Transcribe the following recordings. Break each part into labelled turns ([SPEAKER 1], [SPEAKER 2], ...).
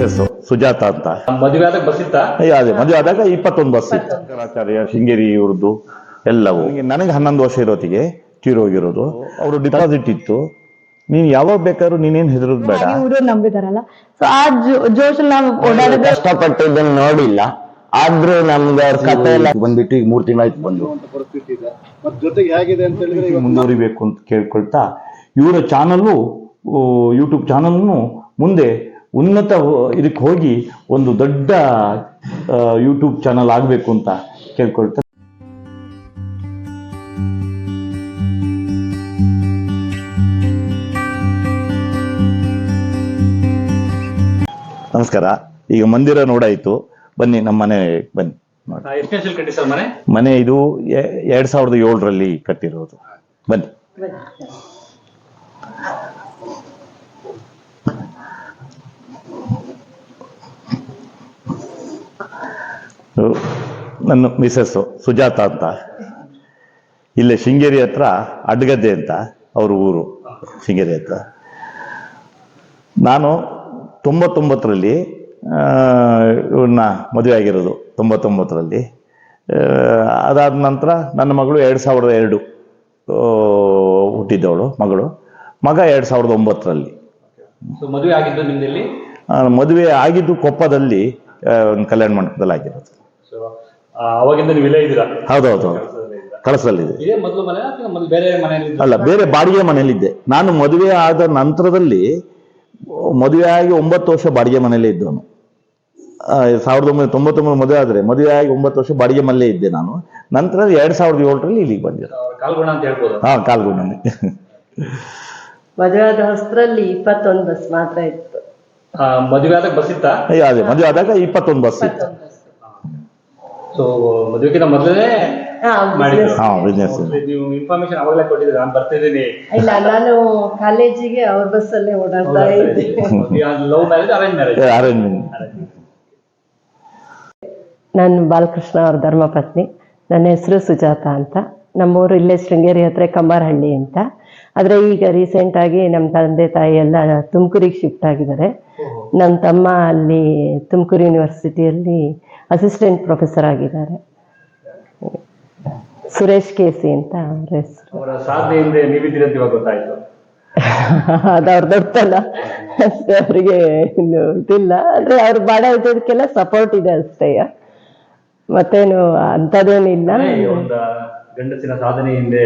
[SPEAKER 1] Mrs Sujata ಅಂತ.
[SPEAKER 2] ಮದುವೆ ಆದಾಗ ಬಸ್ ಇತ್ತಾ?
[SPEAKER 1] ಅಯ್ಯ, ಅದೇ ಮದುವೆ ಆದಾಗ ಇಪ್ಪತ್ತೊಂದು ಬಸ್ ಇತ್ತು. ಶಂಕರಾಚಾರ್ಯ ಶೃಂಗೇರಿ ಇವ್ರದ್ದು ಎಲ್ಲವೂ. ನನಗೆ ಹನ್ನೊಂದು ವರ್ಷ ಇರೋತ್ತಿಗೆ ತೀರೋಗಿರೋದು ಅವರು ಡಿಪಾಸಿಟ್ ಇತ್ತು. ನೀನ್ ಯಾವಾಗ ಬೇಕಾದ್ರೂ ನೀನೇನ್ ಹೆದರೋದು ಬೇಡ.
[SPEAKER 3] ಇವರು ನಂಬಿದಾರಲ್ಲ. ಸೊ ಆ ಜೋಶಲ್ಲಿ ನಾವು ಓಡಾಡಿದ್ರೆ
[SPEAKER 4] ಕಷ್ಟಪಟ್ಟಿದ್ದನ್ನ ನೋಡಿಲ್ಲ. ಆದ್ರೂ ನಮ್ಗೆ ಅವ್ರ ಕಥೆ ಎಲ್ಲ ಬಂದ್ಬಿಟ್ಟು ಈಗ ಮೂರ್ ತಿಂಗಳಾಯ್ತು ಬಂದು.
[SPEAKER 5] ಪರಿಸ್ಥಿತಿ ಇದೆ. ಜೊತೆಗೆ ಹೇಗಿದೆ ಅಂತ ಹೇಳಿದ್ರೆ ಇವಾಗ
[SPEAKER 1] ಮುಂದುವರಿಬೇಕು ಅಂತ ಕೇಳ್ಕೊಳ್ತಾ ಇವರ ಚಾನಲ್ಲು ಯೂಟ್ಯೂಬ್ ಚಾನಲ್ನು ಮುಂದೆ ಉನ್ನತ ಇದಕ್ಕೆ ಹೋಗಿ ಒಂದು ದೊಡ್ಡ ಯೂಟ್ಯೂಬ್ ಚಾನಲ್ ಆಗಬೇಕು ಅಂತ ಕೇಳ್ಕೊಳ್ತಾರೆ ನಮಸ್ಕಾರ. ಈಗ ಮಂದಿರ ನೋಡಾಯ್ತು. ಬನ್ನಿ ನಮ್ಮ ಮನೆ ಬನ್ನಿ.
[SPEAKER 2] ಮನೆ?
[SPEAKER 1] ಮನೆ ಇದು ಎರಡ್ ಸಾವಿರದ ಏಳರಲ್ಲಿ ಕಟ್ಟಿರೋದು. ಬನ್ನಿ. ನನ್ನ ಮಿಸಸ್ಸು ಸುಜಾತ ಅಂತ. ಇಲ್ಲೇ ಶೃಂಗೇರಿ ಹತ್ರ ಅಡ್ಗದ್ದೆ ಅಂತ ಅವ್ರ ಊರು ಶೃಂಗೇರಿ ಹತ್ರ. ನಾನು ತೊಂಬತ್ತೊಂಬತ್ತರಲ್ಲಿ ಇವನ್ನ ಮದುವೆ ಆಗಿರೋದು ತೊಂಬತ್ತೊಂಬತ್ತರಲ್ಲಿ. ಅದಾದ ನಂತರ ನನ್ನ ಮಗಳು ಎರಡು ಸಾವಿರದ ಎರಡು ಹುಟ್ಟಿದ್ದವಳು ಮಗಳು. ಮಗ ಎರಡು ಸಾವಿರದ ಒಂಬತ್ತರಲ್ಲಿ.
[SPEAKER 2] ಮದುವೆ ಆಗಿದ್ದು ನಿಮ್ದಲ್ಲಿ?
[SPEAKER 1] ಮದುವೆ ಆಗಿದ್ದು ಕೊಪ್ಪದಲ್ಲಿ ಒಂದು ಕಲ್ಯಾಣ ಮಂಟಪದಲ್ಲಿ ಆಗಿರೋದು
[SPEAKER 2] ಸೊ ಅವಾಗಿಂದ ನೀವು ಇಲ್ಲೇ ಇದ್ದೀರಾ?
[SPEAKER 1] ಹೌದೌದು. ಕಳಸಲ್ಲಿದೆ
[SPEAKER 2] ಇದೇ ಮೊದಲು ಮನೆ ಅಥವಾ ಮೊದಲು ಬೇರೆ ಮನೆಯಲ್ಲಿ
[SPEAKER 1] ಅಲ್ಲ ಬೇರೆ ಬಾಡಿಗೆ ಮನೆಯಲ್ಲಿದ್ದೆ. ನಾನು ಮದುವೆ ಆದ ನಂತರದಲ್ಲಿ ಮದುವೆ ಆಗಿ ಒಂಬತ್ತು ವರ್ಷ ಬಾಡಿಗೆ ಮನೆಯಲ್ಲೇ ಇದ್ದವನು. ಆ, ಸಾವಿರದ ಒಂಬೈನೂರ ತೊಂಬತ್ತೊಂಬತ್ತು ಮದುವೆ ಆದರೆ ಮದುವೆ ಆಗಿ ಒಂಬತ್ತು ವರ್ಷ ಬಾಡಿಗೆ ಮನೆಯಲ್ಲೇ ಇದ್ದೆ ನಾನು. ನಂತರ ಎರಡ್ ಸಾವಿರದ ಏಳರಲ್ಲಿ ಇಲ್ಲಿಗೆ ಬಂದೆ
[SPEAKER 2] ಅವ್ರ ಕಾಲ್ಗುಣ ಅಂತ ಹೇಳ್ಬೋದು?
[SPEAKER 1] ಹಾ ಕಾಲ್ಗುಣನೆ.
[SPEAKER 6] ಮದುವೆ ಆದ ಹೊಸರಲ್ಲಿ ಇಪ್ಪತ್ತೊಂದು ಬಸ್ ಮಾತ್ರ ಇತ್ತು.
[SPEAKER 2] ಮದುವೆ ಆದಾಗ ಬಸ್ ಇತ್ತಾ?
[SPEAKER 1] ಅದೇ ಮದುವೆ ಆದಾಗ ಇಪ್ಪತ್ತೊಂದು ಬಸ್ ಇತ್ತು.
[SPEAKER 2] ಸೊ ಮದುವೆಗಿಂತ ಮೊದಲೇ
[SPEAKER 6] ನನ್
[SPEAKER 2] ಮಾಡಿದ್ರು.
[SPEAKER 1] ಹಾ ಬಿಸ್ನೆಸ್
[SPEAKER 2] ನೀವು ಇನ್ಫಾರ್ಮೇಶನ್ ಅವಾಗಲೇ ಕೊಟ್ಟಿದ್ರೆ ನಾನು ಬರ್ತಿದ್ದೀನಿ.
[SPEAKER 6] ಇಲ್ಲ ನಾನು ಕಾಲೇಜಿಗೆ ಅವ್ರ ಬಸ್ಸಲ್ಲೇ ಓಡಾಡ್ತಾ ಇದ್ದೆ.
[SPEAKER 2] Love marriage arrange marriage
[SPEAKER 1] arrangement
[SPEAKER 6] ನಾನು ಬಾಲಕೃಷ್ಣ ಅವ್ರ ಧರ್ಮಪತ್ನಿ ನನ್ನ ಹೆಸರು ಸುಜಾತ ಅಂತ. ನಮ್ಮೂರು ಇಲ್ಲೇ ಶೃಂಗೇರಿ ಹತ್ರ ಕಂಬಾರಹಳ್ಳಿ ಅಂತ. ಆದ್ರೆ ಈಗ ರೀಸೆಂಟ್ ಆಗಿ ನಮ್ಮ ತಂದೆ ತಾಯಿ ಎಲ್ಲ ತುಮಕೂರಿಗೆ ಶಿಫ್ಟ್ ಆಗಿದ್ದಾರೆ. ನಮ್ಮ ತಮ್ಮ ಅಲ್ಲಿ ತುಮಕೂರು ಯೂನಿವರ್ಸಿಟಿಯಲ್ಲಿ ಅಸಿಸ್ಟೆಂಟ್ ಪ್ರೊಫೆಸರ್ ಆಗಿದ್ದಾರೆ. ಸುರೇಶ್ ಕೇಸಿ ಅಂತ ಅವ್ರ ಹೆಸರು.
[SPEAKER 2] ಅವರ ಸಾಧನೆಯಿಂದ ನೀವಿದ್ದೀರಿ ಅಂತ ಇವಾಗ ಗೊತ್ತಾಯ್ತು.
[SPEAKER 6] ಅದು ಅವ್ರ ದೊಡ್ಡತನ ಅವರಿಗೆ ಇನ್ನು ಇದಿಲ್ಲ. ಅಂದ್ರೆ ಅವ್ರು ಬಾಡ ಇದ್ದದಕ್ಕೆಲ್ಲ ಸಪೋರ್ಟ್ ಇದೆ ಅಷ್ಟೇ. ಮತ್ತೇನು
[SPEAKER 2] ಒಂದು ಗಂಡಸಿನ ಸಾಧನೆ ಹಿಂದೆ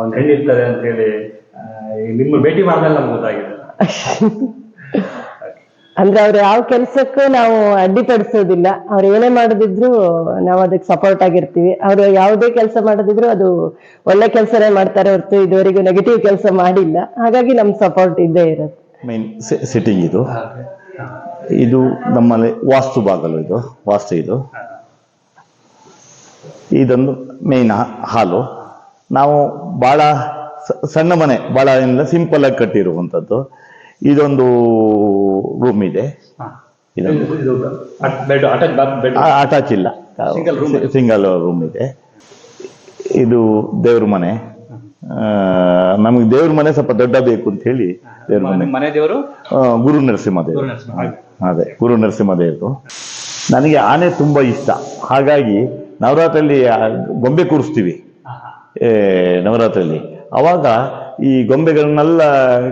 [SPEAKER 2] ಒಂದು ಹೆಣ್ಣಿರ್ತಾರೆ ಅಂತ ಹೇಳಿ ನಿಮ್ಮ ಭೇಟಿ ಮಾಡ್ದಲ್ಲ ನಮ್ಗೆ ಗೊತ್ತಾಗಿದೆ.
[SPEAKER 6] ಅಂದ್ರೆ ಅವ್ರು ಯಾವ ಕೆಲ್ಸಕ್ಕೂ ನಾವು ಅಡ್ಡಿಪಡಿಸೋದಿಲ್ಲ ಅವ್ರು ಏನೇ ಮಾಡದಿದ್ರು ನಾವು ಅದಕ್ಕೆ ಸಪೋರ್ಟ್ ಆಗಿರ್ತೀವಿ. ಅವ್ರು ಯಾವುದೇ ಕೆಲಸ ಮಾಡದಿದ್ರು ಅದು ಒಳ್ಳೆ ಕೆಲಸನೇ ಮಾಡ್ತಾರೆ ಹೊರತು ಇದುವರೆಗೂ ನೆಗೆಟಿವ್ ಕೆಲಸ ಮಾಡಿಲ್ಲ. ಹಾಗಾಗಿ ನಮ್ ಸಪೋರ್ಟ್ ಇದ್ದೇ ಇರುತ್ತೆ.
[SPEAKER 1] ಮೈನ್ ಸಿಟ್ಟಿಂಗ್ ಇದು. ಇದು ನಮ್ಮಲ್ಲಿ ವಾಸ್ತು ಬಾಗಲು ಇದು, ವಾಸ್ತು ಇದು. ಇದೊಂದು ಮೇನ್ ಹಾಲು. ನಾವು ಬಹಳ ಸಣ್ಣ ಮನೆ ಬಹಳ ಸಿಂಪಲ್ ಆಗಿ ಕಟ್ಟಿರುವಂಥದ್ದು ಇದೊಂದು ರೂಮ್ ಇದೆ.
[SPEAKER 2] ಅಟ್ಯಾಚ್
[SPEAKER 1] ಇಲ್ಲ. ಸಿಂಗಲ್ ರೂಮ್ ಇದೆ. ಇದು. ದೇವ್ರ ಮನೆ. ನಮಗೆ ದೇವ್ರ ಮನೆ ಸ್ವಲ್ಪ ದೊಡ್ಡ ಬೇಕು ಅಂತ ಹೇಳಿ ದೇವ್ರ ಮನೆ.
[SPEAKER 2] ದೇವರು?
[SPEAKER 1] ಗುರು ನರಸಿಂಹದೇವ್
[SPEAKER 2] ನರಸಿಂಹ, ದೇವರು
[SPEAKER 1] ಅದೇ ಗುರು ನರಸಿಂಹದೇವರು ನನಗೆ ಆನೆ ತುಂಬಾ ಇಷ್ಟ. ಹಾಗಾಗಿ ನವರಾತ್ರಿಯಲ್ಲಿ ಗೊಂಬೆ ಕೂರಿಸ್ತೀವಿ. ನವರಾತ್ರಿಯಲ್ಲಿ. ಅವಾಗ ಈ ಗೊಂಬೆಗಳನ್ನೆಲ್ಲ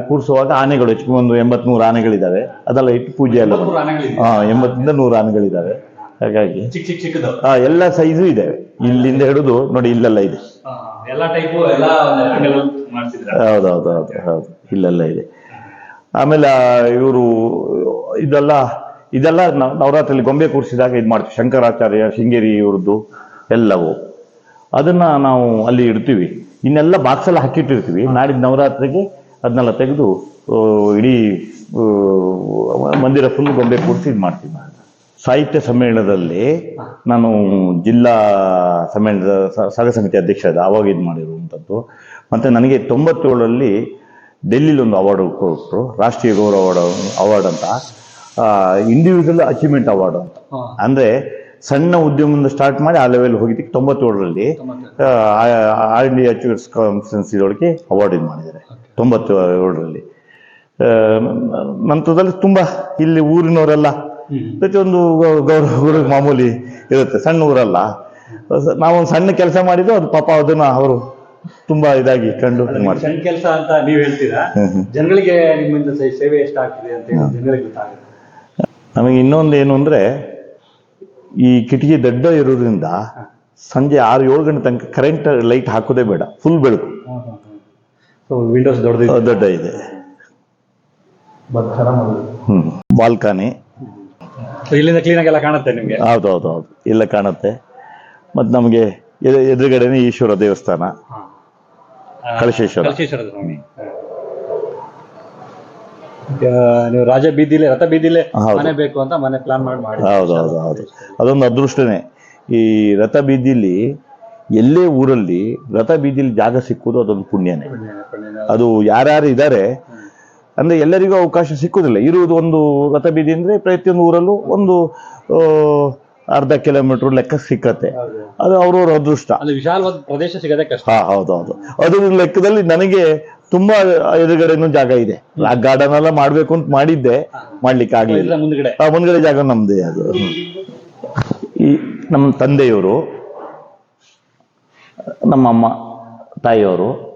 [SPEAKER 1] ಕೂರಿಸುವಾಗ ಆನೆಗಳು ಹೆಚ್ಚು ಒಂದು ಎಂಬತ್ಮೂರು ಆನೆಗಳಿದ್ದಾವೆ ಅದೆಲ್ಲ ಇಟ್ಟು ಪೂಜೆ ಎಲ್ಲ ಹಾಂ ಎಂಬತ್ತರಿಂದ ನೂರು ಆನೆಗಳಿದ್ದಾವೆ ಹಾಗಾಗಿ ಹಾ ಎಲ್ಲ ಸೈಜು ಇದೆ. ಇಲ್ಲಿಂದ ಹಿಡಿದು ನೋಡಿ ಇಲ್ಲೆಲ್ಲ ಇದೆ. ಹೌದೌದು ಹೌದು ಹೌದು. ಇಲ್ಲೆಲ್ಲ ಇದೆ. ಆಮೇಲೆ ಇವರು ಇದೆಲ್ಲ ಇದೆಲ್ಲ ನಾವು ನವರಾತ್ರಿಯಲ್ಲಿ ಗೊಂಬೆ ಕೂರಿಸಿದಾಗ ಇದು ಮಾಡ್ತೀವಿ. ಶಂಕರಾಚಾರ್ಯ ಶೃಂಗೇರಿ ಇವ್ರದ್ದು ಎಲ್ಲವೂ. ಅದನ್ನ ನಾವು ಅಲ್ಲಿ ಇಡ್ತೀವಿ. ಇನ್ನೆಲ್ಲ ಬಾಕ್ಸಲ್ಲಿ ಹಾಕಿಟ್ಟಿರ್ತೀವಿ. ನಾಡಿದ ನವರಾತ್ರಿಗೆ ಅದನ್ನೆಲ್ಲ ತೆಗೆದು ಇಡೀ ಮಂದಿರ ಫುಲ್ ಗೊಂಬೆ ಇದು ಮಾಡ್ತೀವಿ ಸಾಹಿತ್ಯ ಸಮ್ಮೇಳನದಲ್ಲಿ ನಾನು ಜಿಲ್ಲಾ ಸಮ್ಮೇಳನದ ಸಾಗರ ಸಮಿತಿ ಅಧ್ಯಕ್ಷ ಇದೆ ಆವಾಗ ಇದು ಮಾಡಿರುವಂಥದ್ದು. ಮತ್ತು ನನಗೆ ತೊಂಬತ್ತೇಳರಲ್ಲಿ ಡೆಲ್ಲಿಲಿ ಒಂದು ಅವಾರ್ಡ್ ಕೊಟ್ಟರು ರಾಷ್ಟ್ರೀಯ ಗೌರವ ಅವಾರ್ಡ್ ಅವಾರ್ಡ್ ಅಂತ. ಇಂಡಿವಿಜುವಲ್ ಅಚೀವ್ಮೆಂಟ್ ಅವಾರ್ಡ್ ಅಂತ. ಅಂದರೆ ಸಣ್ಣ ಉದ್ಯಮದಿಂದ ಸ್ಟಾರ್ಟ್ ಮಾಡಿ ಆ ಲೆವೆಲ್ ಹೋಗಿದ್ದಕ್ಕೆ ತೊಂಬತ್ತೇಳರಲ್ಲಿ ಆಲ್ ಇಂಡಿಯಾ ಅಚೀವರ್ಸ್ ಕಾನ್ಫರೆನ್ಸ್ ಇದೊಳಗೆ ಅವಾರ್ಡ್ ಇದು ಮಾಡಿದ್ದಾರೆ. ತೊಂಬತ್ತೇಳರಲ್ಲಿ. ನಂತರದಲ್ಲಿ ತುಂಬ ಇಲ್ಲಿ ಊರಿನವರೆಲ್ಲ ಪ್ರತಿಯೊಂದು ಗೌರವ ಮಾಮೂಲಿ ಇರುತ್ತೆ. ಸಣ್ಣ ಊರಲ್ಲ ನಾವೊಂದು ಸಣ್ಣ ಕೆಲಸ ಮಾಡಿದ್ದು ಅದು ಪಾಪ ಅದನ್ನ ಅವರು ತುಂಬಾ ಇದಾಗಿ ಕಂಡು ಮಾಡ್ತಾರೆ.
[SPEAKER 2] ಸಣ್ಣ ಕೆಲಸ ಅಂತ ನೀವು ಹೇಳ್ತೀರಾ. ಜನಗಳಿಗೆ ನಿಮ್ಮಿಂದ ಸೇವೆ ಎಷ್ಟಾಗ್ತಿದೆ ಅಂತ ಹೇಳಿ ಜನಗಳಿಗೆ ಗೊತ್ತಾಗುತ್ತೆ.
[SPEAKER 1] ನಮಗೆ ಇನ್ನೊಂದು ಏನು ಅಂದ್ರೆ ಈ ಕಿಟಕಿ ದೊಡ್ಡ ಇರೋದ್ರಿಂದ ಸಂಜೆ ಆರು ಏಳು ಗಂಟೆ ತನಕ ಕರೆಂಟ್ ಲೈಟ್ ಹಾಕೋದೇ ಬೇಡ ಫುಲ್ ಬೆಳಕು.
[SPEAKER 2] ವಿಂಡೋಸ್
[SPEAKER 1] ದೊಡ್ಡ ದೊಡ್ಡ ಇದೆ ಹ್ಮ್ ಬಾಲ್ಕನಿ.
[SPEAKER 2] ಇಲ್ಲಿಂದ ಕ್ಲೀನ್ ಆಗಿ ಎಲ್ಲ ಕಾಣುತ್ತೆ ನಿಮ್ಗೆ?
[SPEAKER 1] ಹೌದು ಹೌದು ಹೌದು. ಇಲ್ಲ ಕಾಣುತ್ತೆ. ಮತ್ತು ನಮಗೆ ಎದುರುಗಡೆನೇ ಈಶ್ವರ ದೇವಸ್ಥಾನ. ಕಳಶೇಶ್ವರ.
[SPEAKER 2] ಕಳಶೇಶ್ವರ ಸ್ವಾಮಿ. ನೀವು ರಾಜ ಬೀದಿಲೆ ರಥ ಬೀದಿಲೆ ಮನೆ ಬೇಕು ಅಂತ ಮನೆ ಪ್ಲಾನ್ ಮಾಡಿ ಮಾಡಿ
[SPEAKER 1] ಹೌದು ಹೌದು ಹೌದು. ಅದೊಂದು ಅದೃಷ್ಟನೇ. ಈ ರಥ ಬೀದಿಲಿ ಎಲ್ಲೇ ಊರಲ್ಲಿ ರಥ ಬೀದಿಲಿ ಜಾಗ ಸಿಕ್ಕುದು ಅದೊಂದು ಪುಣ್ಯನೇ. ಅದು ಯಾರ್ಯಾರು ಇದ್ದಾರೆ ಅಂದ್ರೆ ಎಲ್ಲರಿಗೂ ಅವಕಾಶ ಸಿಕ್ಕುದಿಲ್ಲ. ಇರುವುದು ಒಂದು ರಥ ಬೀದಿ ಅಂದ್ರೆ ಪ್ರತಿಯೊಂದು ಊರಲ್ಲೂ ಒಂದು ಅರ್ಧ ಕಿಲೋಮೀಟರ್ ಲೆಕ್ಕ ಸಿಕ್ಕತ್ತೆ. ಅದು ಅವ್ರವ್ರ ಅದೃಷ್ಟ.
[SPEAKER 2] ವಿಶಾಲವಾದ ಪ್ರದೇಶ ಸಿಗದೆ ಕಷ್ಟ.
[SPEAKER 1] ಹಾ ಹೌದು ಹೌದು. ಅದ್ರ ಲೆಕ್ಕದಲ್ಲಿ ನನಗೆ ತುಂಬಾ ಎದುರುಗಡೆನೂ ಜಾಗ ಇದೆ. ಆ ಗಾರ್ಡನ್ ಎಲ್ಲ ಮಾಡ್ಬೇಕು ಅಂತ ಮಾಡಿದ್ದೆ. ಮಾಡ್ಲಿಕ್ಕೆ ಆಗ್ಲಿಲ್ಲ.
[SPEAKER 2] ಮುಂದ್ಗಡೆ.
[SPEAKER 1] ಆ ಮುಂದ್ಗಡೆ ಜಾಗ ನಮ್ದೇ ಅದು. ಈ ನಮ್ಮ ತಂದೆಯವರು ನಮ್ಮಮ್ಮ ತಾಯಿಯವರು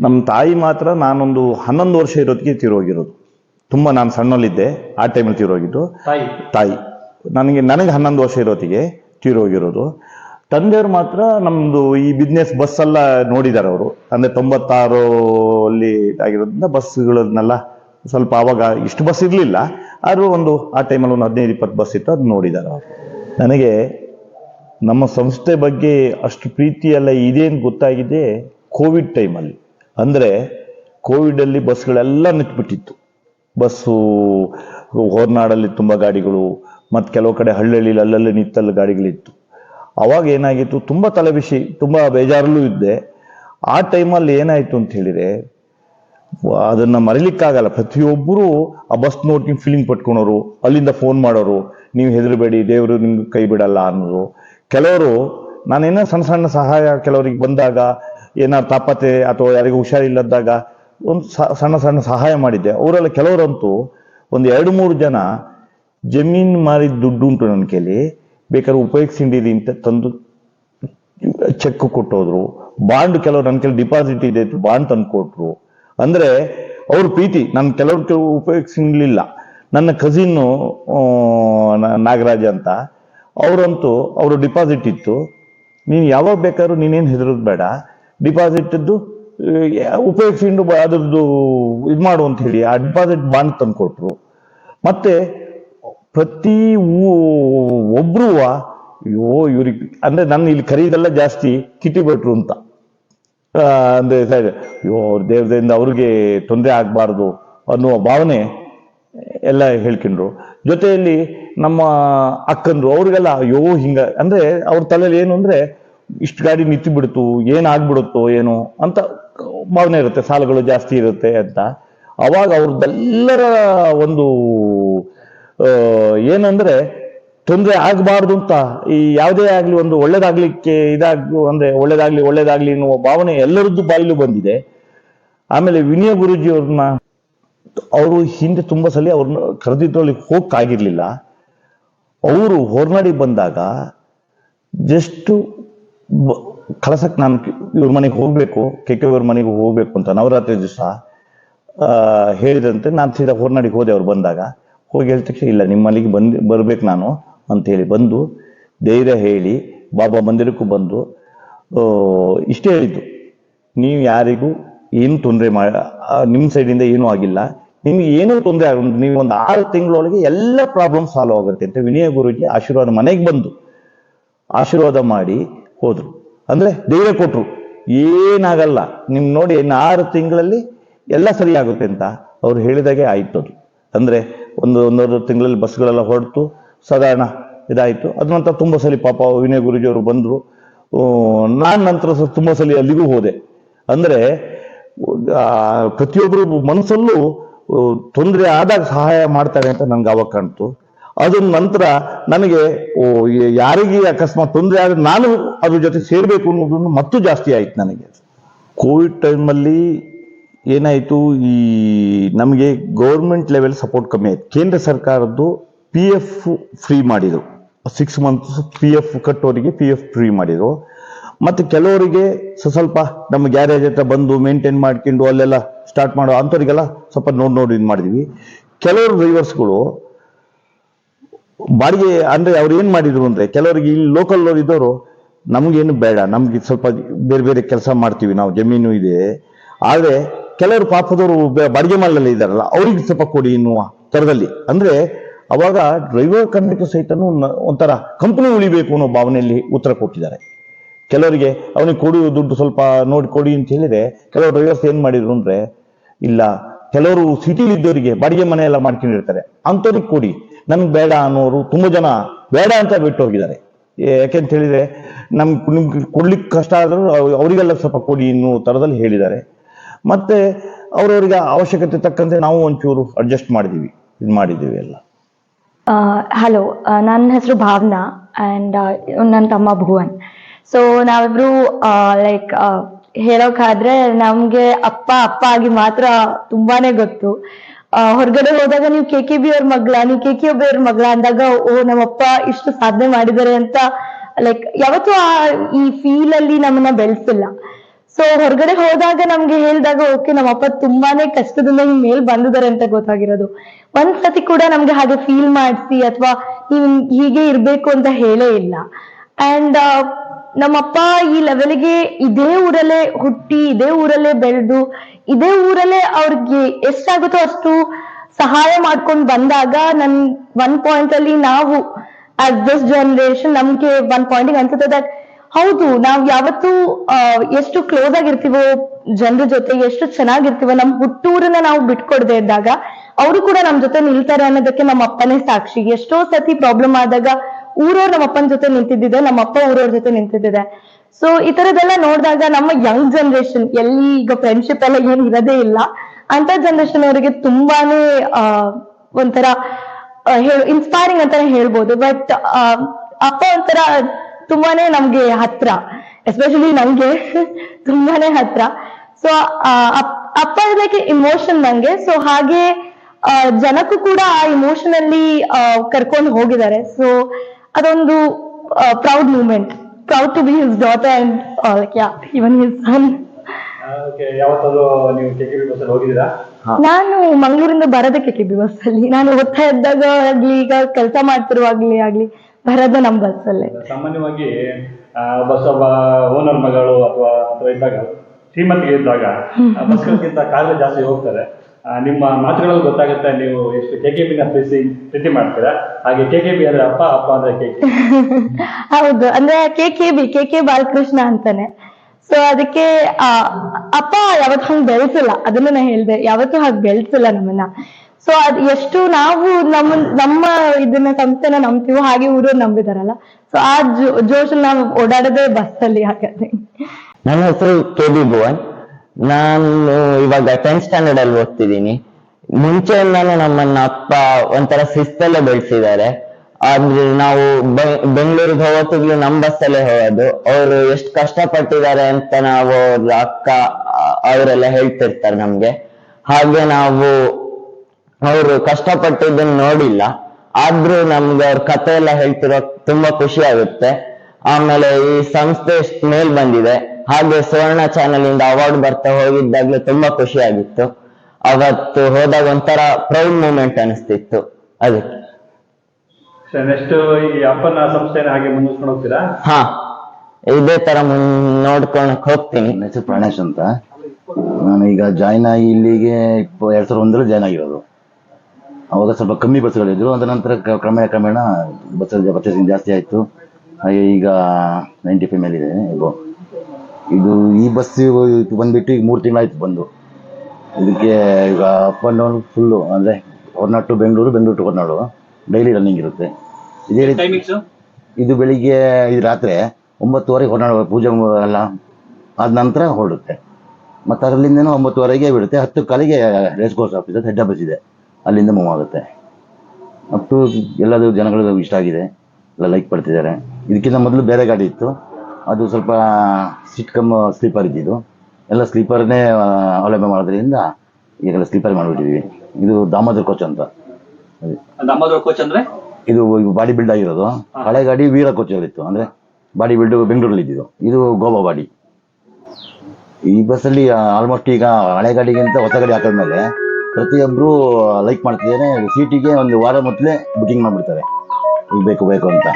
[SPEAKER 1] ನಮ್ಮ ತಾಯಿ ಮಾತ್ರ ನಾನೊಂದು ಹನ್ನೊಂದು ವರ್ಷ ಇರೋದಕ್ಕೆ ತೀರೋಗಿರೋದು. ತುಂಬ ನಾನು ಸಣ್ಣಲ್ಲಿದ್ದೆ ಆ ಟೈಮಲ್ಲಿ ತೀರೋಗಿದ್ದು.
[SPEAKER 2] ತಾಯಿ.
[SPEAKER 1] ತಾಯಿ. ನನಗೆ ನನಗೆ ಹನ್ನೊಂದು ವರ್ಷ ಇರೋತ್ತಿಗೆ ತೀರೋಗಿರೋದು. ತಂದೆಯವರು ಮಾತ್ರ ನಮ್ಮದು ಈ ಬಿಸ್ನೆಸ್ ಬಸ್ ಎಲ್ಲ ನೋಡಿದ್ದಾರೆ ಅವರು. ಅಂದರೆ ತೊಂಬತ್ತಾರು ಅಲ್ಲಿ ಆಗಿರೋದ್ರಿಂದ ಬಸ್ಗಳನ್ನೆಲ್ಲ ಸ್ವಲ್ಪ ಆವಾಗ ಇಷ್ಟು ಬಸ್ ಇರಲಿಲ್ಲ. ಆದರೂ ಒಂದು ಆ ಟೈಮಲ್ಲಿ ಒಂದು ಹದಿನೈದು, ಇಪ್ಪತ್ತು ಬಸ್ ಇತ್ತು ಅದು ನೋಡಿದ್ದಾರೆ ಅವರು. ನನಗೆ ನಮ್ಮ ಸಂಸ್ಥೆ ಬಗ್ಗೆ ಅಷ್ಟು ಪ್ರೀತಿ ಎಲ್ಲ ಗೊತ್ತಾಗಿದೆ ಕೋವಿಡ್ ಟೈಮಲ್ಲಿ ಅಂದರೆ ಕೋವಿಡಲ್ಲಿ ಬಸ್ಗಳೆಲ್ಲ ನಿಂತ್ಬಿಟ್ಟಿತ್ತು. ಬಸ್ಸು ಹೊರನಾಡಲ್ಲಿ ತುಂಬ ಗಾಡಿಗಳು, ಮತ್ತು ಕೆಲವು ಕಡೆ ಹಳ್ಳಿಯಲ್ಲಿ ಅಲ್ಲಲ್ಲಿ ನಿತ್ತಲ್ಲಿ ಗಾಡಿಗಳಿತ್ತು. ಅವಾಗ ಏನಾಗಿತ್ತು? ತುಂಬ ತಲೆಬಿಸಿ, ತುಂಬ ಬೇಜಾರಲ್ಲೂ ಇದ್ದೆ. ಆ ಟೈಮಲ್ಲಿ ಏನಾಯಿತು ಅಂತ ಹೇಳಿದರೆ, ಅದನ್ನು ಮರಿಲಿಕ್ಕಾಗಲ್ಲ. ಪ್ರತಿಯೊಬ್ಬರು ಆ ಬಸ್ ನೋಡ್ಕೊಂಡು ಫೀಲಿಂಗ್ ಪಟ್ಕೊಳೋರು, ಅಲ್ಲಿಂದ ಫೋನ್ ಮಾಡೋರು, ನೀವು ಹೆದರಬೇಡಿ, ದೇವರು ನಿಮ್ಗೆ ಕೈ ಬಿಡಲ್ಲ ಅನ್ನೋರು. ಕೆಲವರು, ನಾನೇನೋ ಸಣ್ಣ ಸಣ್ಣ ಸಹಾಯ ಕೆಲವರಿಗೆ ಬಂದಾಗ, ಏನಾದ್ರು ತಾಪತೆ ಅಥವಾ ಯಾರಿಗೂ ಹುಷಾರಿಲ್ಲದಾಗ ಒಂದು ಸಣ್ಣ ಸಣ್ಣ ಸಹಾಯ ಮಾಡಿದ್ದೆ. ಅವರೆಲ್ಲ ಕೆಲವರಂತೂ ಒಂದು ಎರಡು ಮೂರು ಜನ ಜಮೀನು ಮಾರಿದ ದುಡ್ಡು ಉಂಟು ನನ್ನ ಕೈಲಿ ಬೇಕಾದ್ರೆ ಉಪಯೋಗಿಸಿದ್ದೀರಿ ಅಂತ ತಂದು ಚೆಕ್ ಕೊಟ್ಟೋದ್ರು. ಬಾಂಡ್ ಕೆಲವರು ನನ್ನ ಕೆಲವು ಡಿಪಾಸಿಟ್ ಇದೆ ಬಾಂಡ್ ತಂದು ಕೊಟ್ರು. ಅಂದ್ರೆ ಅವ್ರ ಪ್ರೀತಿ, ನಾನು ಕೆಲವು ಉಪಯೋಗಿಸಲಿಲ್ಲ ನನ್ನ ಕಸಿನ್ನು ನಾಗರಾಜ್ ಅಂತ, ಅವರಂತೂ ಅವರು ಡಿಪಾಸಿಟ್ ಇತ್ತು. ನೀನು ಯಾವಾಗ ಬೇಕಾದ್ರೂ ನೀನೇನು ಹೆದರೋದು ಬೇಡ. ಡಿಪಾಸಿಟ್ ಇದ್ದು ಉಪಯೋಗಿಸಿಕೊಂಡು ಅದ್ರದ್ದು ಇದು ಮಾಡು ಅಂತ ಹೇಳಿ ಆ ಡಿಪಾಸಿಟ್ ಬಾಂಡ್ ತಂದು ಕೊಟ್ಟರು ಮತ್ತೆ ಪ್ರತಿ ಒಬ್ರು ಅಯ್ಯೋ ಇವ್ರಿಗೆ ಅಂದ್ರೆ ನನ್ನ ಇಲ್ಲಿ ಕರೀದೆಲ್ಲ ಜಾಸ್ತಿ ಕಿಟಿ ಭಟ್ರು ಅಂತ. ಅಂದ್ರೆ ಸರಿ, ಅಯ್ಯೋ ಅವ್ರ ದೇವ್ರದಿಂದ ಅವ್ರಿಗೆ ತೊಂದರೆ ಆಗಬಾರ್ದು ಅನ್ನುವ ಭಾವನೆ ಎಲ್ಲ ಹೇಳ್ಕೊಂಡ್ರು. ಜೊತೆಯಲ್ಲಿ ನಮ್ಮ ಅಕ್ಕಂದ್ರು ಅವ್ರಿಗೆಲ್ಲ ಅಯ್ಯೋ ಹಿಂಗ ಅಂದ್ರೆ ಅವ್ರ ತಲೆಯಲ್ಲಿ ಏನು ಅಂದ್ರೆ ಇಷ್ಟು ಗಾಡಿ ನಿಂತು ಬಿಡ್ತು ಏನಾಗ್ಬಿಡುತ್ತೋ ಏನೋ ಅಂತ ಭಾವನೆ ಇರುತ್ತೆ ಸಾಲಗಳು ಜಾಸ್ತಿ ಇರುತ್ತೆ ಅಂತ. ಅವಾಗ ಅವ್ರದ್ದೆಲ್ಲರ ಒಂದು ಏನಂದ್ರೆ ತೊಂದರೆ ಆಗಬಾರ್ದು ಅಂತ ಈ ಯಾವುದೇ ಆಗಲಿ ಒಂದು ಒಳ್ಳೇದಾಗ್ಲಿಕ್ಕೆ ಇದಾಗ್, ಅಂದ್ರೆ ಒಳ್ಳೇದಾಗ್ಲಿ ಒಳ್ಳೇದಾಗ್ಲಿ ಎನ್ನುವ ಭಾವನೆ ಎಲ್ಲರದ್ದು ಬಾಯಿಲು ಬಂದಿದೆ. ಆಮೇಲೆ ವಿನಯ ಗುರುಜಿ ಅವ್ರನ್ನ ಅವರು ಹಿಂದೆ ತುಂಬಾ ಸಲ ಅವ್ರನ್ನ ಕರೆದಿದ್ರಲ್ಲಿ ಹೋಗಕ್ಕಾಗಿರ್ಲಿಲ್ಲ ಅವರು ಹೊರನಾಡಿ ಬಂದಾಗ ಜಸ್ಟ್ ಕಳಸಕ್ಕೆ ನಾನು ಇವ್ರ ಮನೆಗೆ ಹೋಗ್ಬೇಕು ಕೆ ಕೆ ಇವ್ರ ಮನೆಗೆ ಹೋಗ್ಬೇಕು ಅಂತ ನವರಾತ್ರಿ ದಿವಸ ಹೇಳಿದಂತೆ ನಾನು ಸೀದಾ ಹೊರನಾಡಿಗೆ ಹೋದೆ ಅವ್ರು ಬಂದಾಗ. ಹೋಗಿ ಹೇಳಿದ ತಕ್ಷಣ, ಇಲ್ಲ ನಿಮ್ಮಲ್ಲಿಗೆ ಬಂದು, ಬರ್ಬೇಕು ನಾನು ಅಂಥೇಳಿ ಬಂದು ಧೈರ್ಯ ಹೇಳಿ ಬಾಬಾ ಮಂದಿರಕ್ಕೂ ಬಂದು ಇಷ್ಟೇ ಹೇಳಿದ್ದು ನೀವು ಯಾರಿಗೂ ಏನು ತೊಂದರೆ ಮಾ ನಿಮ್ಮ ಸೈಡಿಂದ ಏನೂ ಆಗಿಲ್ಲ. ನಿಮ್ಗೆ ಏನೂ ತೊಂದರೆ ಆಗ ನೀವು ಒಂದು ಆರು ತಿಂಗಳೊಳಗೆ ಎಲ್ಲ ಪ್ರಾಬ್ಲಮ್ ಸಾಲ್ವ್ ಆಗುತ್ತೆ ಅಂತ ವಿನಯ ಗುರುಜಿ ಆಶೀರ್ವಾದ ಮನೆಗೆ ಬಂದು ಆಶೀರ್ವಾದ ಮಾಡಿ ಹೋದರು. ಅಂದರೆ ಧೈರ್ಯ ಕೊಟ್ಟರು ಏನಾಗಲ್ಲ. ನಿಮ್ ನೋಡಿ ಇನ್ನು ಆರು ತಿಂಗಳಲ್ಲಿ ಎಲ್ಲ ಸರಿಯಾಗುತ್ತೆ ಅಂತ ಅವ್ರು ಹೇಳಿದಾಗೆ ಆಯ್ತು ಅದು ಅಂದ್ರೆ ಒಂದು ಒಂದೂವರೆ ತಿಂಗಳಲ್ಲಿ ಬಸ್ಗಳೆಲ್ಲ ಹೊರಡ್ತು ಸಾಧಾರಣ ಇದಾಯಿತು. ಅದ ನಂತರ ತುಂಬ ಸಲ ಪಾಪ ವಿನಯ ಗುರುಜಿಯವರು ಬಂದರು. ನಾನು ನಂತರ ತುಂಬ ಸಲ ಅಲ್ಲಿಗೂ ಹೋದೆ. ಅಂದರೆ ಪ್ರತಿಯೊಬ್ಬರು ಮನಸ್ಸಲ್ಲೂ ತೊಂದರೆ ಆದಾಗ ಸಹಾಯ ಮಾಡ್ತಾರೆ ಅಂತ ನನಗೆ ಅವಾಗ ಕಾಣ್ತು. ಅದ್ರ ನಂತರ ನನಗೆ, ಓ ಯಾರಿಗೆ ಅಕಸ್ಮಾತ್ ತೊಂದರೆ ಆದರೆ ನಾನು ಅದ್ರ ಜೊತೆ ಸೇರಬೇಕು ಅನ್ನೋದನ್ನು ಮತ್ತೂ ಜಾಸ್ತಿ ಆಯಿತು ನನಗೆ. ಕೋವಿಡ್ ಟೈಮಲ್ಲಿ ಏನಾಯಿತು? ಈ ನಮಗೆ ಗೌರ್ಮೆಂಟ್ ಲೆವೆಲ್ ಸಪೋರ್ಟ್ ಕಮ್ಮಿ ಆಯ್ತು. ಕೇಂದ್ರ ಸರ್ಕಾರದ್ದು ಪಿ ಎಫ್ ಫ್ರೀ ಮಾಡಿದರು. ಸಿಕ್ಸ್ ಮಂತ್ಸ್ ಪಿ ಎಫ್ ಕಟ್ಟೋರಿಗೆ ಪಿ ಎಫ್ ಫ್ರೀ ಮಾಡಿದರು. ಮತ್ತು ಕೆಲವರಿಗೆ ಸ್ವಲ್ಪ ನಮ್ಮ ಗ್ಯಾರೇಜ್ ಹತ್ರ ಬಂದು ಮೇಂಟೈನ್ ಮಾಡ್ಕೊಂಡು ಅಲ್ಲೆಲ್ಲ ಸ್ಟಾರ್ಟ್ ಮಾಡೋ ಅಂಥವ್ರಿಗೆಲ್ಲ ಸ್ವಲ್ಪ ನೋಡಿ ನೋಡಿ ಇದು ಮಾಡಿದ್ವಿ. ಕೆಲವರು ಡ್ರೈವರ್ಸ್ಗಳು ಬಾಡಿಗೆ ಅಂದರೆ ಅವ್ರು ಏನು ಮಾಡಿದ್ರು ಅಂದರೆ ಕೆಲವರಿಗೆ ಇಲ್ಲಿ ಲೋಕಲ್ ಇದ್ದವರು ನಮಗೇನು ಬೇಡ. ನಮಗೆ ಸ್ವಲ್ಪ ಬೇರೆ ಬೇರೆ ಕೆಲಸ ಮಾಡ್ತೀವಿ. ನಾವು ಜಮೀನು ಇದೆ. ಆದ್ರೆ ಕೆಲವರು ಪಾಪದವರು ಬಾಡಿಗೆ ಮಾಲಲ್ಲಿ ಇದ್ದಾರಲ್ಲ, ಅವ್ರಿಗೆ ಸ್ವಲ್ಪ ಕೊಡಿ ಎನ್ನುವ ಥರದಲ್ಲಿ. ಅಂದ್ರೆ ಅವಾಗ ಡ್ರೈವರ್ ಕಂಡಕ್ಟರ್ ಸಹಿತನು ನ- ಒಂಥರ ಕಂಪನಿ ಉಳಿಬೇಕು ಅನ್ನೋ ಭಾವನೆಯಲ್ಲಿ ಉತ್ತರ ಕೊಟ್ಟಿದ್ದಾರೆ. ಕೆಲವರಿಗೆ ಅವನಿಗೆ ಕೊಡು, ದುಡ್ಡು ಸ್ವಲ್ಪ ನೋಡಿ ಕೊಡಿ ಅಂತ ಹೇಳಿದ್ರೆ ಕೆಲವರು ಡ್ರೈವರ್ಸ್ ಏನ್ ಮಾಡಿದ್ರು ಅಂದ್ರೆ, ಇಲ್ಲ, ಕೆಲವರು ಸಿಟಿಲಿ ಇದ್ದವರಿಗೆ ಬಾಡಿಗೆ ಮನೆ ಎಲ್ಲ ಮಾಡ್ಕೊಂಡಿರ್ತಾರೆ, ಅಂಥವ್ರಿಗೆ ಕೊಡಿ. ನನ್ಗೆ ಬೇಡ ಅನ್ನೋರು ತುಂಬ ಜನ ಬೇಡ ಅಂತ ಬಿಟ್ಟು ಹೋಗಿದ್ದಾರೆ. ಯಾಕೆಂತ ಹೇಳಿದ್ರೆ ನಮ್ಗೆ ನಿಮ್ಗೆ ಕೊಡ್ಲಿಕ್ಕೆ ಕಷ್ಟ ಆದರೂ ಅವ್- ಅವರಿಗೆಲ್ಲ ಸ್ವಲ್ಪ ಕೊಡಿ ಅನ್ನೋ ಥರದಲ್ಲಿ ಹೇಳಿದ್ದಾರೆ. ಮತ್ತೆ ಅವ್ರವ್ರಿಗೆ ಅವಶ್ಯಕತೆ ತಕ್ಕಂತೆ ನಾವು ಒಂಚೂರು ಅಡ್ಜಸ್ಟ್ ಮಾಡಿದೀವಿ, ಇದು ಮಾಡಿದ್ದೀವಿ ಎಲ್ಲ.
[SPEAKER 3] ಹಲೋ ನನ್ನ ಹೆಸರು ಭಾವನಾ ಅಂಡ್ ನನ್ನ ತಮ್ಮ ಭುವನ್. ಸೊ ನಾವಿಬ್ರು ಲೈಕ್ ಹೇಳೋಕಾದ್ರೆ ನಮಗೆ ಅಪ್ಪ ಅಪ್ಪ ಆಗಿ ಮಾತ್ರ ತುಂಬಾನೇ ಗೊತ್ತು. ಹೊರಗಡೆ ಹೋದಾಗ ನೀವು ಕೆ ಕೆ ಬಿ ಅವ್ರ ಮಗಳ, ನೀವು ಕೆ ಕೆ ಬಿ ಅವ್ರ ಮಗಳ ಅಂದಾಗ, ಓ, ನಮ್ಮಪ್ಪ ಇಷ್ಟು ಸಾಧನೆ ಮಾಡಿದ್ದಾರೆ ಅಂತ ಲೈಕ್ ಯಾವತ್ತೂ ಆ, ಈ ಫೀಲ್ ಅಲ್ಲಿ ನಮ್ಮನ್ನ ಬೆಳೆಸಿಲ್ಲ. ಸೊ ಹೊರಗಡೆ ಹೋದಾಗ ನಮ್ಗೆ ಹೇಳಿದಾಗ ಓಕೆ ನಮ್ಮ ಅಪ್ಪ ತುಂಬಾನೇ ಕಷ್ಟದಿಂದ ಹಿಂಗ್ ಮೇಲ್ ಬಂದಿದ್ದಾರೆ ಅಂತ ಗೊತ್ತಾಗಿರೋದು. ಒಂದ್ಸತಿ ಕೂಡ ನಮ್ಗೆ ಹಾಗೆ ಫೀಲ್ ಮಾಡಿಸಿ ಅಥವಾ ನೀವು ಹೀಗೆ ಇರ್ಬೇಕು ಅಂತ ಹೇಳೇ ಇಲ್ಲ. ಅಂಡ್ ನಮ್ಮಪ್ಪ ಈ ಲೆವೆಲ್ಗೆ ಇದೇ ಊರಲ್ಲೇ ಹುಟ್ಟಿ, ಇದೇ ಊರಲ್ಲೇ ಬೆಳೆದು, ಇದೇ ಊರಲ್ಲೇ ಅವ್ರಿಗೆ ಎಷ್ಟಾಗುತ್ತೋ ಅಷ್ಟು ಸಹಾಯ ಮಾಡ್ಕೊಂಡು ಬಂದಾಗ ನನ್ ಒನ್ ಪಾಯಿಂಟ್ ಅಲ್ಲಿ ನಾವು ಆಸ್ ದಿಸ್ ಜನರೇಷನ್ ನಮ್ಗೆ ಒನ್ ಪಾಯಿಂಟ್ ಅನ್ಸುತ್ತೆ ದಟ್ ಹೌದು, ನಾವ್ ಯಾವತ್ತು ಎಷ್ಟು ಕ್ಲೋಸ್ ಆಗಿರ್ತೀವೋ ಜನರ ಜೊತೆ, ಎಷ್ಟು ಚೆನ್ನಾಗಿರ್ತೀವೋ, ನಮ್ ಹುಟ್ಟೂರನ್ನ ನಾವು ಬಿಟ್ಕೊಡದೆ ಇದ್ದಾಗ, ಅವರು ಕೂಡ ನಮ್ ಜೊತೆ ನಿಲ್ತಾರೆ ಅನ್ನೋದಕ್ಕೆ ನಮ್ಮ ಅಪ್ಪನೇ ಸಾಕ್ಷಿ. ಎಷ್ಟೋ ಸತಿ ಪ್ರಾಬ್ಲಮ್ ಆದಾಗ ಊರವ್ರು ನಮ್ಮ ಅಪ್ಪನ ಜೊತೆ ನಿಂತಿದ್ದಿದೆ ನಮ್ಮ ಅಪ್ಪ ಊರವ್ರ ಜೊತೆ ನಿಂತಿದ್ದಿದೆ. ಸೊ ಈ ತರದೆಲ್ಲ ನೋಡಿದಾಗ ನಮ್ಮ ಯಂಗ್ ಜನರೇಷನ್ ಎಲ್ಲಿ ಈಗ ಫ್ರೆಂಡ್ಶಿಪ್ ಎಲ್ಲ ಏನ್ ಇರೋದೇ ಇಲ್ಲ, ಅಂತ ಜನರೇಷನ್ ಅವರಿಗೆ ತುಂಬಾನೇ ಒಂಥರ ಇನ್ಸ್ಪೈರಿಂಗ್ ಅಂತಾನೆ ಹೇಳ್ಬೋದು. ಬಟ್ ಅಪ್ಪ ಒಂಥರ ತುಂಬಾನೇ ನಮ್ಗೆ ಹತ್ರ ಎಸ್ಪೆಷಲಿ ನಂಗೆ ತುಂಬಾನೇ ಹತ್ರ. ಸೊ ಅಪ್ಪ ಇರ್ಬೇಕೆ ಇಮೋಷನ್ ನಂಗೆ. ಸೊ ಹಾಗೆ ಆ, ಜನಕ್ಕೂ ಕೂಡ ಆ ಇಮೋಷನ್ ಅಲ್ಲಿ ಕರ್ಕೊಂಡು ಹೋಗಿದ್ದಾರೆ. ಸೊ ಅದೊಂದು proud moment proud to be his daughter and like yeah even his son ನಾನು ಮಂಗಳೂರಿಂದ ಬರೋದಕ್ಕೆ ಕೆ ಬಿ ಬಸ್ ಅಲ್ಲಿ. ನಾನು ಓದ್ತಾ ಇದ್ದಾಗ ಆಗ್ಲಿ ಈಗ ಕೆಲಸ ಮಾಡ್ತಿರುವಾಗ್ಲಿ ಆಗ್ಲಿ ಬರೋದು ನಮ್ ಬಸ್ ಅಲ್ಲೇ
[SPEAKER 2] ಸಾಮಾನ್ಯವಾಗಿ ಬಸ್ ಓನರ್ ಮಗಳು ಅಥವಾ ಅಥವಾ ಇದ್ದಾಗ ಶ್ರೀಮಂತಿಗೆ ಇದ್ದಾಗ ಬಸ್ಗಳಿಗಿಂತ ಕಾರಲ್ಲಿ ಜಾಸ್ತಿ ಹೋಗ್ತಾರೆ. ನಿಮ್ಮ ಮಾತುಗಳಲ್ಲಿ ಗೊತ್ತಾಗುತ್ತೆ ನೀವು ಎಷ್ಟು ಕೆ ಕೆ ಬಿನ ಪ್ರೀತಿ ಪ್ರೀತಿ ಮಾಡ್ತೀರಾ? ಹಾಗೆ ಕೆ ಕೆ ಬಿ ಅಂದ್ರೆ ಅಪ್ಪ ಅಪ್ಪ ಅಂದ್ರೆ ಕೆ ಕೆ
[SPEAKER 3] ಹೌದು ಅಂದ್ರೆ K K B K K Balakrishna ಅಂತಾನೆ. ಸೊ ಅದಕ್ಕೆ ಅಪ್ಪ ಯಾವತ್ತು ಹಂಗ್ ಬೆಳೆಸಿಲ್ಲ. ಅದನ್ನ ನಾ ಹೇಳ್ದೆ ಯಾವತ್ತೂ ಹಾಗೆ ಬೆಳೆಸಿಲ್ಲ ನಮ್ಮನ್ನ. ಸೊ ಅದ್ ಎಷ್ಟು ನಾವು ನಮ್ಮ ನಮ್ಮ ಇದನ್ನ ಸಂಸ್ಥೆನ ನಂಬ್ತೀವೋ ಹಾಗೆ ಊರು ನಂಬಿದಾರಲ್ಲ. ಸೊ ಆ ಜೋ- ಜೋಶಲ್ಲಿ ನಾವು ಓಡಾಡದೆ ಬಸ್ ಅಲ್ಲಿ ಹಾಗಾದ್ರೆ.
[SPEAKER 4] ನನ್ನ ಹೆಸರು ಕೆ ಬಿ ಭುವನ್ ನಾನು ಇವಾಗ ಟೆಂತ್ ಸ್ಟ್ಯಾಂಡರ್ಡ್ ಅಲ್ಲಿ ಓದ್ತಿದ್ದೀನಿ. ಮುಂಚೆಯಿಂದಾನು ನಮ್ಮನ್ನ ಅಪ್ಪ ಒಂಥರ ಶಿಸ್ತಲ್ಲೇ ಬೆಳೆಸಿದ್ದಾರೆ. ಆದ್ರೆ ನಾವು ಬೆಂಗಳೂರಿಗೆ ನಮ್ಮ ನಮ್ ಬಸ್ಸಲ್ಲೇ ಹೋಗೋದು. ಅವರು ಎಷ್ಟು ಕಷ್ಟಪಟ್ಟಿದ್ದಾರೆ ಅಂತ ನಾವು ಅವ್ರ ಅಕ್ಕ, ಅವರೆಲ್ಲ ಹೇಳ್ತಿರ್ತಾರೆ ನಮ್ಗೆ. ಹಾಗೆ ನಾವು ಅವರು ಕಷ್ಟಪಟ್ಟಿದ್ದನ್ನ ನೋಡಿಲ್ಲ. ಆದ್ರೂ ನಮ್ಗೆ ಅವ್ರ ಕತೆ ಎಲ್ಲ ಹೇಳ್ತಿರೋ ತುಂಬಾ ಖುಷಿ ಆಗುತ್ತೆ. ಆಮೇಲೆ ಈ ಸಂಸ್ಥೆ ಮೇಲ್ ಬಂದಿದೆ. ಹಾಗೆ ಸುವರ್ಣ ಚಾನೆಲ್ ಇಂದ ಅವಾರ್ಡ್ ಬರ್ತಾ ಹೋಗಿದ್ದಾಗ್ಲೂ ತುಂಬಾ ಖುಷಿ ಆಗಿತ್ತು. ಅವತ್ತು ಹೋದಾಗ ಒಂಥರ ಪ್ರೌಡ್ ಮೂಮೆಂಟ್ ಅನಿಸ್ತಿತ್ತು. ಅದಕ್ಕೆ.
[SPEAKER 2] ನೆಕ್ಸ್ಟ್ ಈ ಅಪ್ಪನ ಸಂಸ್ಥೆನ ಹಾಗೆ ಮುಂದಿಸ್ಕೊಂಡು ಹೋಗ್ತೀರಾ?
[SPEAKER 4] ಹಾ. ಇದೇ ತರ ನೋಡ್ಕೊಳಕ್ ಹೋಗ್ತೀನಿ.
[SPEAKER 7] ಪ್ರಣೇಶ್ ಹೆಸರು ಪ್ರಾಣೇಶ್ ಅಂತ. ನಾನು ಈಗ ಜಾಯ್ನ್ ಆಗಿ ಇಲ್ಲಿಗೆ ಇಪ್ಪ ಎರಡ್ ಸಾವಿರದ ಒಂದರಲ್ಲಿ ಜಾಯ್ನ್ ಆಗಿರೋದು. ಅವಾಗ ಸ್ವಲ್ಪ ಕಮ್ಮಿ ಬಸ್ಗಳಿದ್ರು ಅದರ ನಂತರ ಕ- ಕ್ರಮೇಣ ಕ್ರಮೇಣ ಬಸ್ ಪರ್ಚೇಸಿಂಗ್ ಜಾಸ್ತಿ ಆಯಿತು. ಹಾಗೆ ಈಗ ನೈಂಟಿ ಫೈವ್ ಮೇಲೆ ಇದೆ. ಇದು ಈ ಬಸ್ ಬಂದ್ಬಿಟ್ಟು ಈಗ ಮೂರು ತಿಂಗಳಾಯ್ತು ಬಂದು. ಇದಕ್ಕೆ ಈಗ ಅಪ್ ಆ್ಯಂಡ್ ಡೌನ್ ಫುಲ್ಲು ಅಂದರೆ Horanadu to Bengaluru Bengaluru to Horanadu daily running ಇರುತ್ತೆ. ಇದೇ ರೀತಿ
[SPEAKER 2] ಟೈಮಿಂಗ್ಸು
[SPEAKER 7] ಇದು ಬೆಳಿಗ್ಗೆ ಇದು ರಾತ್ರಿ ಒಂಬತ್ತುವರೆಗೆ ಹೊರನಾಡು ಪೂಜೆ ಎಲ್ಲ ಆದ ನಂತರ ಹೊರಡುತ್ತೆ. ಮತ್ತು ಅದರಲ್ಲಿಂದನೂ ಒಂಬತ್ತುವರೆಗೆ ಬಿಡುತ್ತೆ. ಹತ್ತು ಕಾಲಿಗೆ race course office head office ಇದೆ. ಅಲ್ಲಿಂದ ಮೂವ್ ಆಗುತ್ತೆ. ಅಪ್ ಟು ಎಲ್ಲದೂ ಜನಗಳಿಗೂ ಇಷ್ಟ ಆಗಿದೆ ಎಲ್ಲ ಲೈಕ್ ಪಡ್ತಿದ್ದಾರೆ. ಇದಕ್ಕಿಂತ ಮೊದಲು ಬೇರೆ ಗಾಡಿ ಇತ್ತು. ಅದು ಸ್ವಲ್ಪ ಸಿಟ್ ಕಮ್ ಸ್ಲೀಪರ್ ಇದ್ದಿದ್ದು. ಎಲ್ಲ ಸ್ಲೀಪರ್ನೇ ಅವಲಂಬನೆ ಮಾಡೋದ್ರಿಂದ ಈಗೆಲ್ಲ ಸ್ಲೀಪರ್ ಮಾಡಿಬಿಟ್ಟಿದ್ವಿ. ಇದು ದಾಮೋದರ್ ಕೋಚ್ ಅಂತ.
[SPEAKER 2] ದಾಮೋದರ ಕೋಚ್ ಅಂದ್ರೆ?
[SPEAKER 7] ಇದು ಬಾಡಿ ಬಿಲ್ಡ್ ಆಗಿರೋದು. ಹಳೆ ಗಾಡಿ ವೀರ ಕೋಚಲ್ಲಿತ್ತು ಅಂದ್ರೆ ಬಾಡಿ ಬಿಲ್ಡ್ ಬೆಂಗಳೂರಲ್ಲಿ ಇದ್ದಿದ್ದು. ಇದು ಗೋವಾ ಬಾಡಿ ಈ ಬಸ್ಸಲ್ಲಿ ಆಲ್ಮೋಸ್ಟ್ ಈಗ ಹಳೆ ಗಾಡಿಗಿಂತ ಹೊಸ ಗಾಡಿ ಹಾಕಿದ್ಮೇಲೆ ಪ್ರತಿಯೊಬ್ಬರು ಲೈಕ್ ಮಾಡ್ತಿದ್ದಾರೆ. ಸೀಟಿಗೆ ಒಂದು ವಾರ ಮೊದಲೇ ಬುಕಿಂಗ್ ಮಾಡಿಬಿಡ್ತಾರೆ. ಈಗ ಬೇಕು ಬೇಕು ಅಂತ.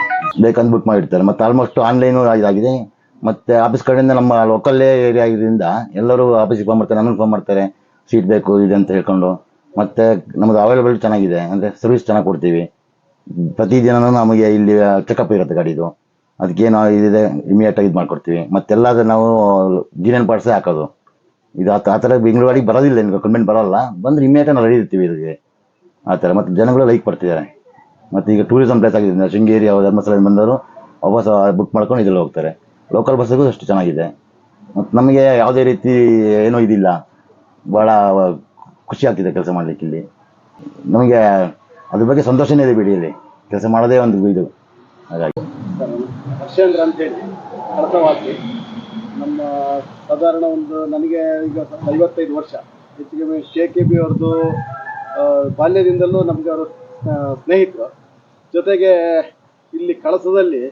[SPEAKER 7] ಬೇಕಂತ ಬುಕ್ ಮಾಡಿರ್ತಾರೆ. ಮತ್ತೆ ಆಲ್ಮೋಸ್ಟ್ ಆನ್ಲೈನು ಇದಾಗಿದೆ. ಮತ್ತು ಆಫೀಸ್ ಕಡೆಯಿಂದ ನಮ್ಮ ಲೋಕಲ್ಲೇ ಏರಿಯಾ ಆಗಿದ್ದರಿಂದ ಎಲ್ಲರೂ ಆಫೀಸಿಗೆ ಫೋನ್ ಮಾಡ್ತಾರೆ. ನನಗೆ ಫೋನ್ ಮಾಡ್ತಾರೆ. ಸೀಟ್ ಬೇಕು, ಇದೆ ಅಂತ ಹೇಳ್ಕೊಂಡು. ಮತ್ತು ನಮ್ಮದು ಅವೈಲೇಬಲ್ ಚೆನ್ನಾಗಿದೆ. ಅಂದರೆ ಸರ್ವಿಸ್ ಚೆನ್ನಾಗಿ ಕೊಡ್ತೀವಿ. ಪ್ರತಿದಿನ ನಮಗೆ ಇಲ್ಲಿ ಚೆಕಪ್ ಇರುತ್ತೆ ಗಾಡಿದು. ಅದಕ್ಕೇನು ಇದಿದೆ ಇಮಿಡಿಯೇಟಾಗಿ ಇದು ಮಾಡ್ಕೊಡ್ತೀವಿ ಮತ್ತೆಲ್ಲ ನಾವು ಜೀನಿಯನ್ ಪಾರ್ಟ್ಸೇ ಹಾಕೋದು. ಇದು ಆ ಥರ ಬೆಂಗಳೂರು ಗಾಡಿಗೆ ಬರೋದಿಲ್ಲ ನಿಮ್ಗೆ ಕಮೆಂಟ್ ಬರೋಲ್ಲ. ಬಂದ್ರೆ ಇಮ್ಮಿಡಿಯೇಟ್ ನಾವು ರೆಡಿ ಇರ್ತೀವಿ ಇದಕ್ಕೆ ಆ ಥರ ಮತ್ತು ಜನಗಳು ಲೈಕ್ ಪಡ್ತಿದ್ದಾರೆ ಮತ್ತು ಈಗ ಟೂರಿಸಂ ಪ್ಲೇಸ್ ಆಗಿದೆ. ಶೃಂಗೇರಿ ಯಾವ ಧರ್ಮಸ್ಥಳ ಬಂದವರು ವಾಪಸ್ ಬುಕ್ ಮಾಡ್ಕೊಂಡು ಇದ್ರಲ್ಲಿ ಹೋಗ್ತಾರೆ. ಲೋಕಲ್ ಬಸ್ಸಿಗೂ ಅಷ್ಟು ಚೆನ್ನಾಗಿದೆ. ಮತ್ತು ನಮಗೆ ಯಾವುದೇ ರೀತಿ ಏನೂ ಇದಿಲ್ಲ. ಭಾಳ ಖುಷಿ ಆಗ್ತಿದೆ ಕೆಲಸ ಮಾಡ್ಲಿಕ್ಕೆ ಇಲ್ಲಿ. ನಮಗೆ ಅದ್ರ ಬಗ್ಗೆ ಸಂತೋಷನೇ ಇದೆ ಬಿಡಿ ಇಲ್ಲಿ. ಕೆಲಸ ಮಾಡೋದೇ ಒಂದು ಇದು. ಹಾಗಾಗಿ.
[SPEAKER 5] ನಮ್ಮ ಸಾಧಾರಣ ಒಂದು ನನಗೆ ಈಗ ಐವತ್ತೈದು ವರ್ಷ. ಹೆಚ್ಚಿಗೆ ಕೆ ಕೆ ಬಿ ಅವ್ರದ್ದು ಬಾಲ್ಯದಿಂದಲೂ ನಮಗೆ ಅವರು ಸ್ನೇಹಿತರು. ಜೊತೆಗೆ ಇಲ್ಲಿ ಕಳಸದಲ್ಲಿ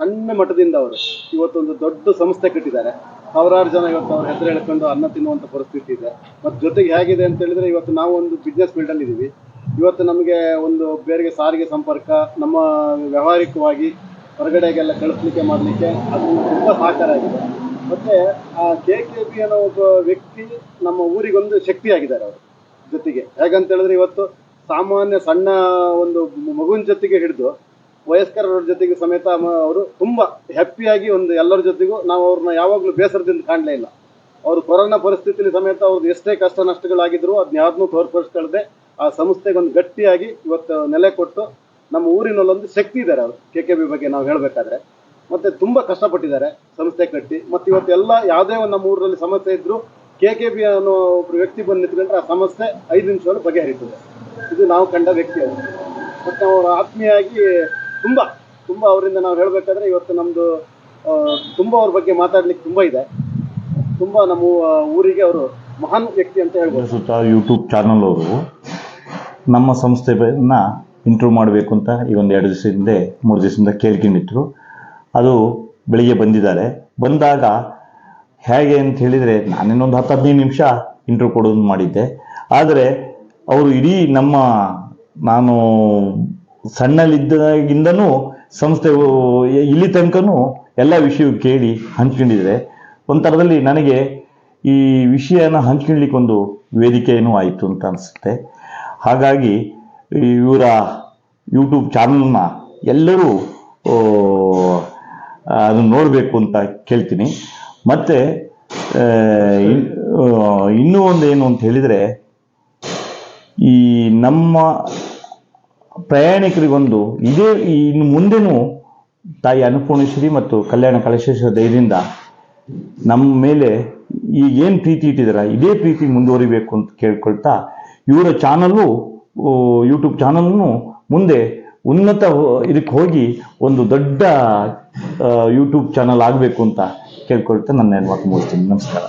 [SPEAKER 5] ಸಣ್ಣ ಮಟ್ಟದಿಂದ ಅವರು ಇವತ್ತೊಂದು ದೊಡ್ಡ ಸಂಸ್ಥೆ ಕಟ್ಟಿದ್ದಾರೆ. ಸಾವಿರಾರು ಜನ ಇವತ್ತು ಅವ್ರ ಹೆಸರು ಹೇಳ್ಕೊಂಡು ಅನ್ನ ತಿನ್ನುವಂಥ ಪರಿಸ್ಥಿತಿ ಇದೆ. ಮತ್ತು ಜೊತೆಗೆ ಹೇಗಿದೆ ಅಂತ ಹೇಳಿದ್ರೆ ಇವತ್ತು ನಾವು ಒಂದು ಬಿಸ್ನೆಸ್ ಫೀಲ್ಡಲ್ಲಿ ಇದ್ದೀವಿ ಇವತ್ತು ನಮಗೆ ಒಂದು ಬೇರೆಗೆ ಸಾರಿಗೆ ಸಂಪರ್ಕ, ನಮ್ಮ ವ್ಯಾವಹಾರಿಕವಾಗಿ ಹೊರಗಡೆಗೆಲ್ಲ ಕಳಿಸ್ಲಿಕ್ಕೆ ಮಾಡಲಿಕ್ಕೆ ಅದು ತುಂಬ ಸಹಕಾರ ಆಗಿದೆ ಮತ್ತೆ ಆ ಕೆ ಕೆ ಬಿ ಅನ್ನೋ ಒಬ್ಬ ವ್ಯಕ್ತಿ ನಮ್ಮ ಊರಿಗೊಂದು ಶಕ್ತಿಯಾಗಿದ್ದಾರೆ ಅವರು ಜೊತೆಗೆ. ಹೇಗಂತ ಹೇಳಿದ್ರೆ ಇವತ್ತು ಸಾಮಾನ್ಯ ಸಣ್ಣ ಒಂದು ಮಗುವಿನ ಜೊತೆಗೆ ಹಿಡಿದು ವಯಸ್ಕರ ಜೊತೆಗೆ ಸಮೇತ ಅವರು ತುಂಬಾ ಹ್ಯಾಪಿಯಾಗಿ ಒಂದು ಎಲ್ಲರ ಜೊತೆಗೂ ನಾವು ಅವ್ರನ್ನ ಯಾವಾಗಲೂ ಬೇಸರದಿಂದ ಕಾಣಲೇ ಇಲ್ಲ. ಅವರು ಕೊರೋನಾ ಪರಿಸ್ಥಿತಿಲಿ ಸಮೇತ ಅವ್ರದ್ದು ಎಷ್ಟೇ ಕಷ್ಟ ನಷ್ಟಗಳಾಗಿದ್ರು ಅದನ್ನ ಯಾವ್ದನ್ನೂ ತೋರ್ಪಡಿಸ್ಕೊಳ್ದೆ ಆ ಸಂಸ್ಥೆಗೆ ಒಂದು ಗಟ್ಟಿಯಾಗಿ ಇವತ್ತು ನೆಲೆ ಕೊಟ್ಟು ನಮ್ಮ ಊರಿನಲ್ಲೊಂದು ಶಕ್ತಿ ಇದ್ದಾರೆ ಅವರು ಕೆ ಕೆ ಬಿ ಬಗ್ಗೆ ನಾವು ಹೇಳಬೇಕಾದ್ರೆ. ಮತ್ತೆ ತುಂಬಾ ಕಷ್ಟಪಟ್ಟಿದ್ದಾರೆ ಸಂಸ್ಥೆ ಕಟ್ಟಿ. ಮತ್ತೆ ಇವತ್ತು ಎಲ್ಲ ಯಾವುದೇ ಒಂದು ನಮ್ಮ ಊರಲ್ಲಿ ಸಮಸ್ಯೆ ಇದ್ರು ಕೆ ಕೆ ಬಿ ಅನ್ನೋ ಒಬ್ರು ವ್ಯಕ್ತಿ ಬಂದು ನಿಂತ್ಕೊಂಡ್ರೆ ಆ ಸಮಸ್ಯೆ ಐದು ನಿಮಿಷದಲ್ಲಿ ಬಗೆಹರಿತದೆ. ಇದು ನಾವು ಕಂಡ ವ್ಯಕ್ತಿ ಅವರು ಮತ್ತೆ ಅವರು ಆತ್ಮೀಯಾಗಿ ತುಂಬಾ ತುಂಬಾ ಅವರಿಂದ ನಾವು ಹೇಳಬೇಕಾದ್ರೆ ಇವತ್ತು ನಮ್ದು ಆ, ತುಂಬಾ ಅವ್ರ ಬಗ್ಗೆ ಮಾತಾಡ್ಲಿಕ್ಕೆ ತುಂಬಾ ಇದೆ. ತುಂಬಾ ನಮ್ಮ ಊರಿಗೆ ಅವರು ಮಹಾನ್ ವ್ಯಕ್ತಿ ಅಂತ ಹೇಳ್ಬೋದು.
[SPEAKER 1] ಯೂಟ್ಯೂಬ್ ಚಾನಲ್ ಅವರು ನಮ್ಮ ಸಂಸ್ಥೆನ ಇಂಟ್ರೂವ್ ಮಾಡಬೇಕು ಅಂತ ಈ ಒಂದು ಎರಡು ದಿವಸ ಹಿಂದೆ ಮೂರು ದಿವಸದಿಂದ ಕೇಳ್ಕೊಂಡಿದ್ರು. ಅದು ಬೆಳಿಗ್ಗೆ ಬಂದಿದ್ದಾರೆ. ಬಂದಾಗ ಹೇಗೆ ಅಂತ ಹೇಳಿದರೆ ನಾನಿನ್ನೊಂದು ಹತ್ತು ಹದಿನೈದು ನಿಮಿಷ ಇಂಟ್ರ್ಯೂ ಕೊಡೋದು ಮಾಡಿದ್ದೆ. ಆದರೆ ಅವರು ಇಡೀ ನಮ್ಮ ನಾನು ಸಣ್ಣಲ್ಲಿದ್ದಾಗಿಂದನೂ ಸಂಸ್ಥೆ ಇಲ್ಲಿ ತನಕನೂ ಎಲ್ಲ ವಿಷಯ ಕೇಳಿ ಹಂಚ್ಕೊಂಡಿದ್ದಾರೆ. ಒಂಥರದಲ್ಲಿ ನನಗೆ ಈ ವಿಷಯನ ಹಂಚ್ಕೊಳ್ಳಿಕ್ಕೆ ಒಂದು ವೇದಿಕೆಯೂ ಆಯಿತು ಅಂತ ಅನಿಸುತ್ತೆ. ಹಾಗಾಗಿ ಇವರ ಯೂಟ್ಯೂಬ್ ಚಾನಲ್ನ ಎಲ್ಲರೂ ಅದನ್ನು ನೋಡಬೇಕು ಅಂತ ಕೇಳ್ತೀನಿ. ಮತ್ತು ಇನ್ನೂ ಒಂದು ಏನು ಅಂತ ಹೇಳಿದರೆ, ಈ ನಮ್ಮ ಪ್ರಯಾಣಿಕರಿಗೊಂದು ಇದೇ ಇನ್ನು ಮುಂದೆನೂ ತಾಯಿ ಅನ್ನಪೂರ್ಣೇಶ್ವರಿ ಮತ್ತು ಕಲ್ಯಾಣ ಕಳಶೇಶ್ವರ ದಯದಿಂದ ನಮ್ಮ ಮೇಲೆ ಈ ಏನು ಪ್ರೀತಿ ಇಟ್ಟಿದಾರ, ಇದೇ ಪ್ರೀತಿ ಮುಂದುವರಿಬೇಕು ಅಂತ ಕೇಳ್ಕೊಳ್ತಾ, ಇವರ ಚಾನಲ್ಲು ಯೂಟ್ಯೂಬ್ ಚಾನಲ್ನು ಮುಂದೆ ಉನ್ನತ ಇದಕ್ಕೆ ಹೋಗಿ ಒಂದು ದೊಡ್ಡ ಯೂಟ್ಯೂಬ್ ಚಾನಲ್ ಆಗಬೇಕು ಅಂತ ಕೇಳ್ಕೊಳ್ತಾ ನನ್ನ ಮಾತು ಮುಗಿಸ್ತೀನಿ ನಮಸ್ಕಾರ.